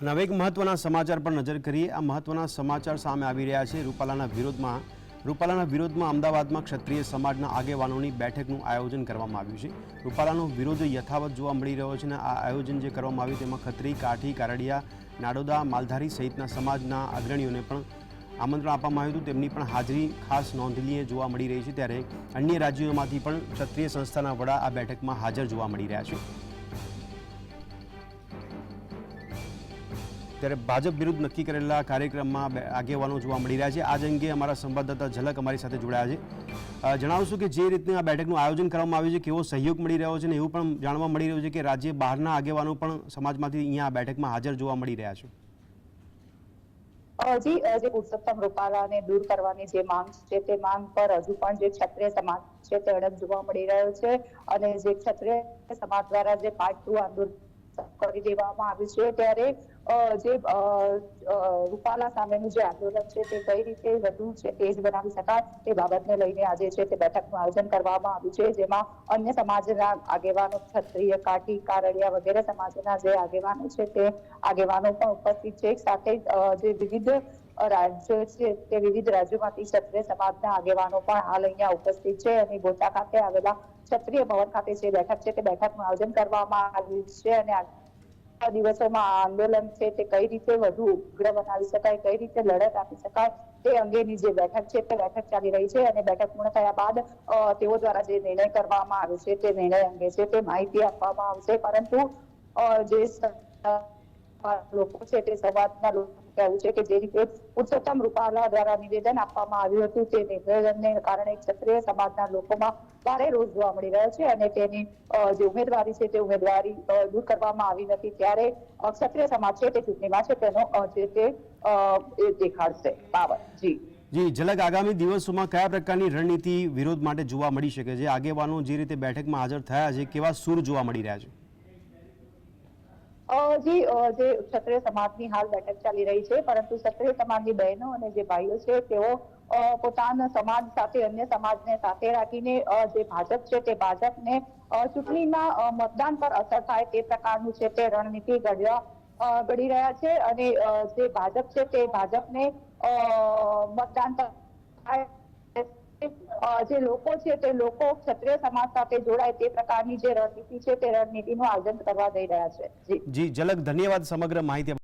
અને હવે એક મહત્વના સમાચાર પર નજર કરીએ. આ મહત્વના સમાચાર સામે આવી રહ્યા છે. રૂપાલાના વિરોધમાં રૂપાલાના વિરોધમાં અમદાવાદમાં ક્ષત્રિય સમાજના આગેવાનોની બેઠકનું આયોજન કરવામાં આવ્યું છે. રૂપાલાનો વિરોધ યથાવત જોવા મળી રહ્યો છે અને આ આયોજન જે કરવામાં આવ્યું તેમાં ખત્રી, કાઠી, કારડિયા, નાડોદા, માલધારી સહિતના સમાજના અગ્રણીઓને પણ આમંત્રણ આપવામાં આવ્યું હતું. તેમની પણ હાજરી ખાસ નોંધનીય જોવા મળી રહી છે. ત્યારે અન્ય રાજ્યોમાંથી પણ ક્ષત્રિય સંસ્થાના વડા આ બેઠકમાં હાજર જોવા મળી રહ્યા છે. ત્યારે ભાજપ વિરુદ્ધ નક્કી કરેલા કાર્યક્રમમાં આગેવાનો જોવા મળી રહ્યા છે. આજ અંગે અમારા સંવાદદાતા ઝલક અમારી સાથે જોડાયા છે. જણાવશું કે જે રીતે આ બેઠકનું આયોજન કરવામાં આવ્યું છે, કેવો સહયોગ મળી રહ્યો છે અને એવું પણ જાણવા મળી રહ્યું છે કે રાજ્ય બહારના આગેવાનો પણ સમાજમાંથી અહીંયા આ બેઠકમાં હાજર જોવા મળી રહ્યા છે. હજી જી પુરુષોત્તમ રૂપાલાને દૂર કરવાની જે માંગ છે, તે માંગ પર હજુ પણ જે ક્ષત્રિય સમાજ છે તે અડગ જોવા મળી રહ્યો છે અને જે ક્ષત્રિય સમાજ દ્વારા જે પાર્ટ ટુ આંદોલન કરી દેવામાં આવી છે ત્યારે જે રૂપાલા સામેનું જે આંદોલન છે તે કઈ રીતે વધુ છે તેજ બનાવી શકાય તે બાબતને લઈને આજે છે તે બેઠકનું આયોજન કરવામાં આવ્યું છે, જેમાં અન્ય સમાજના આગેવાનો ક્ષત્રિય, કાઠી કારડિયા વગેરે સમાજના જે આગેવાનો છે તે આગેવાનો પણ ઉપસ્થિત છે. સાથે જે વિવિધ રાજ્યો છે તે વિવિધ રાજ્યોમાંથી ક્ષત્રિય સમાજના આગેવાનો પણ હાલ અહીંયા ઉપસ્થિત છે અને બોટા ખાતે આવેલા ક્ષત્રિય ભવન ખાતે જે બેઠક છે તે બેઠકનું આયોજન કરવામાં આવ્યું છે અને દિવસોમાં આંદોલન છે તે કઈ રીતે વધુ ઉગ્ર બનાવી શકાય, કઈ રીતે લડત આપી શકાય, તે અંગેની જે બેઠક છે તે બેઠક ચાલી રહી છે અને બેઠક પૂર્ણ થયા બાદ તેઓ દ્વારા જે નિર્ણય કરવામાં આવ્યો છે તે નિર્ણય અંગે છે તે માહિતી આપવામાં આવશે. પરંતુ જે લોકો છે તે સમાજના લોકો કહેવું છે કે જે રીતે પુરુષોત્તમ રૂપાલા દ્વારા નિવેદન આપવામાં આવ્યું હતું તે નિવેદનને કારણે ક્ષત્રિય સમાજના લોકોમાં ભારે રોષ જોવા મળી રહ્યો છે અને તેની જે ઉમેદવારી છે તે ઉમેદવારી દૂર કરવામાં આવી નથી. ત્યારે ક્ષત્રિય સમાજ છે તે ચૂંટણીમાં છે તેનો જે તે દેખાડશે. બાબત જી. જી, ઝલક આગામી દિવસોમાં કયા પ્રકારની રણનીતિ વિરોધ માટે જોવા મળી શકે છે? આગેવાનો જે રીતે બેઠકમાં હાજર થયા છે, કેવા સૂર જોવા મળી રહ્યા છે? જી જે ક્ષત્રિય સમાજની હાલ બેઠક ચાલી રહી છે, પરંતુ ક્ષત્રિય સમાજની બહેનો અને જે ભાઈઓ છે, તેઓ પોતાના સમાજ સાથે, અન્ય સમાજને સાથે રાખીને જે ભાજપ છે, તે ભાજપને ચૂંટણીમાં મતદાન પર અસર થાય તે પ્રકારનું છે, તે રણનીતિ ઘડવા ઘડી રહ્યા છે અને જે ભાજપ છે, તે ભાજપને મતદાન પર જે લોકો છે તે લોકો ક્ષત્રિય સમાજ સાથે જોડાય તે પ્રકારની જે રણનીતિ છે તે રણનીતિનું આયોજન કરવા જઈ રહ્યા છે. જી, ઝલક, ધન્યવાદ સમગ્ર માહિતી